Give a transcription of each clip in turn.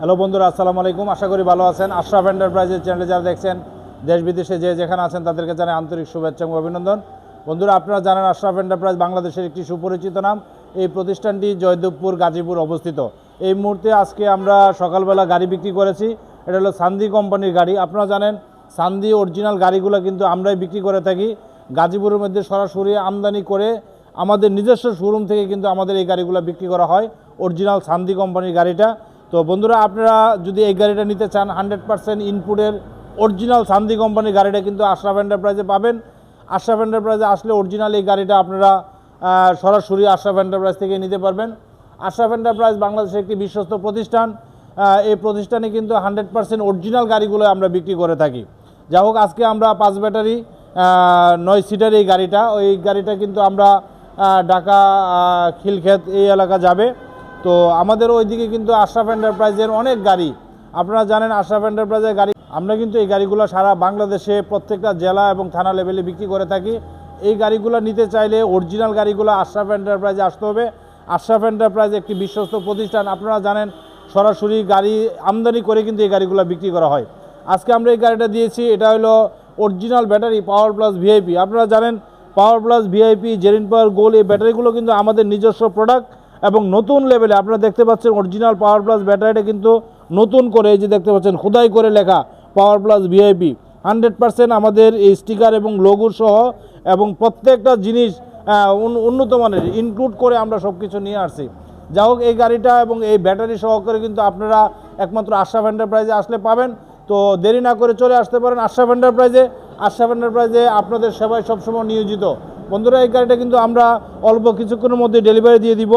Hello বন্ধুরা, আসসালামু আলাইকুম। আশা করি ভালো আছেন। আশরাফ এন্টারপ্রাইজের চ্যানেলে যারা দেখছেন, দেশ বিদেশে যে যেখানে আছেন, তাদেরকে জানাই আন্তরিক শুভেচ্ছা এবং অভিনন্দন। বন্ধুরা, আপনারা জানেন আশরাফ এন্টারপ্রাইজ বাংলাদেশের একটি সুপরিচিত নাম। এই প্রতিষ্ঠানটি জয়দেবপুর, গাজীপুর অবস্থিত। এই মুহূর্তে আজকে আমরা সকালবেলা গাড়ি বিক্রি করেছি। এটা হলো সান্দি কোম্পানির গাড়ি। আপনারা জানেন, সান্দি অরিজিনাল গাড়িগুলো কিন্তু আমরাই বিক্রি করে থাকি। গাজীপুরের মধ্যে সরাসরি আমদানি করে আমাদের নিজস্ব শোরুম থেকে কিন্তু আমাদের এই গাড়িগুলো বিক্রি করা হয়। অরিজিনাল সান্দি কোম্পানির গাড়িটা। তো বন্ধুরা, আপনারা যদি এই গাড়িটা নিতে চান হান্ড্রেড পার্সেন্ট ইনপুটের অরিজিনাল সান্দি কোম্পানির গাড়িটা কিন্তু আশরাফ এন্টারপ্রাইজে পাবেন। আশরাফ এন্টারপ্রাইজে আসলে অরিজিনাল এই গাড়িটা আপনারা সরাসরি আশরাফ এন্টারপ্রাইজ থেকে নিতে পারবেন। আশরাফ এন্টারপ্রাইজ বাংলাদেশের একটি বিশ্বস্ত প্রতিষ্ঠান। এই প্রতিষ্ঠানে কিন্তু হান্ড্রেড পার্সেন্ট অরিজিনাল গাড়িগুলো আমরা বিক্রি করে থাকি। যা হোক, আজকে আমরা পাঁচ ব্যাটারি নয় সিটার এই গাড়িটা, ওই গাড়িটা কিন্তু আমরা ঢাকা খিলক্ষেত এই এলাকা যাবে। তো আমাদের ওইদিকে কিন্তু আশরাফ এন্টারপ্রাইজের অনেক গাড়ি। আপনারা জানেন আশরাফ এন্টারপ্রাইজের গাড়ি, আমরা কিন্তু এই গাড়িগুলো সারা বাংলাদেশে প্রত্যেকটা জেলা এবং থানা লেভেলে বিক্রি করে থাকি। এই গাড়িগুলো নিতে চাইলে অরিজিনাল গাড়িগুলো আশরাফ এন্টারপ্রাইজে আসতে হবে। আশরাফ এন্টারপ্রাইজ একটি বিশ্বস্ত প্রতিষ্ঠান। আপনারা জানেন সরাসরি গাড়ি আমদানি করে কিন্তু এই গাড়িগুলো বিক্রি করা হয়। আজকে আমরা এই গাড়িটা দিয়েছি, এটা হলো original battery power plus VIP আপনারা জানেন পাওয়ার প্লাস ভিআইপি জেরিন পাওয়ার গোল এই ব্যাটারিগুলো কিন্তু আমাদের নিজস্ব প্রোডাক্ট এবং নতুন লেভেলে আপনারা দেখতে পাচ্ছেন অরিজিনাল পাওয়ার প্লাস ব্যাটারিটা কিন্তু নতুন করে এই যে দেখতে পাচ্ছেন, খোদাই করে লেখা power plus VIP hundred percent আমাদের এই স্টিকার এবং লোগোর সহ এবং প্রত্যেকটা জিনিস উন্নত মানের ইনক্লুড করে আমরা সব কিছু নিয়ে আসছি। যা হোক, এই গাড়িটা এবং এই ব্যাটারি সহকারে কিন্তু আপনারা একমাত্র আশরাফ এন্টারপ্রাইজে আসলে পাবেন। তো দেরি না করে চলে আসতে পারেন আশরাফ এন্টারপ্রাইজে আশরাফ এন্টারপ্রাইজে আপনাদের সেবায় সবসময় নিয়োজিত। বন্ধুরা, এই গাড়িটা কিন্তু আমরা অল্প কিছুক্ষণের মধ্যে ডেলিভারি দিয়ে দিব।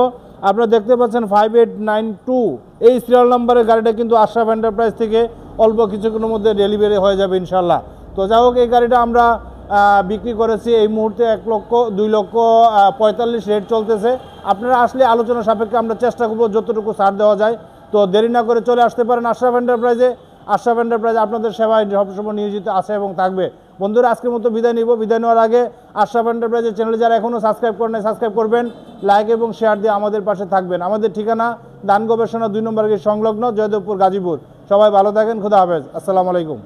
আপনারা দেখতে পাচ্ছেন ফাইভ এইট নাইন টু এই সিরিয়াল নাম্বারের গাড়িটা কিন্তু আশরাফ এন্টারপ্রাইজ থেকে অল্প কিছুক্ষণের মধ্যে ডেলিভারি হয়ে যাবে ইনশাল্লাহ তো যা হোক, এই গাড়িটা আমরা বিক্রি করেছি এই মুহূর্তে এক লক্ষ, দুই লক্ষ পঁয়তাল্লিশ রেট চলতেছে। আপনারা আসলে আলোচনা সাপেক্ষে আমরা চেষ্টা করব যতটুকু ছাড় দেওয়া যায়। তো দেরি না করে চলে আসতে পারেন আশরাফ এন্টারপ্রাইজে আশরাফ এন্টারপ্রাইজ আপনাদের সেবায় সবসময় নিয়োজিত আছে এবং থাকবে। বন্ধুরা, আজকের মতো বিদায় নিব। বিদায় নেওয়ার আগে আশরাফ এন্টারপ্রাইজের চ্যানেল যারা এখনও সাবস্ক্রাইব করেন সাবস্ক্রাইব করবেন লাইক এবং শেয়ার দিয়ে আমাদের পাশে থাকবেন। আমাদের ঠিকানা দান গবেষণা দুই নম্বর সংলগ্ন, জয়দেবপুর গাজীপুর। সবাই ভালো থাকেন, খুদা হাফেজ। আসসালামু আলাইকুম।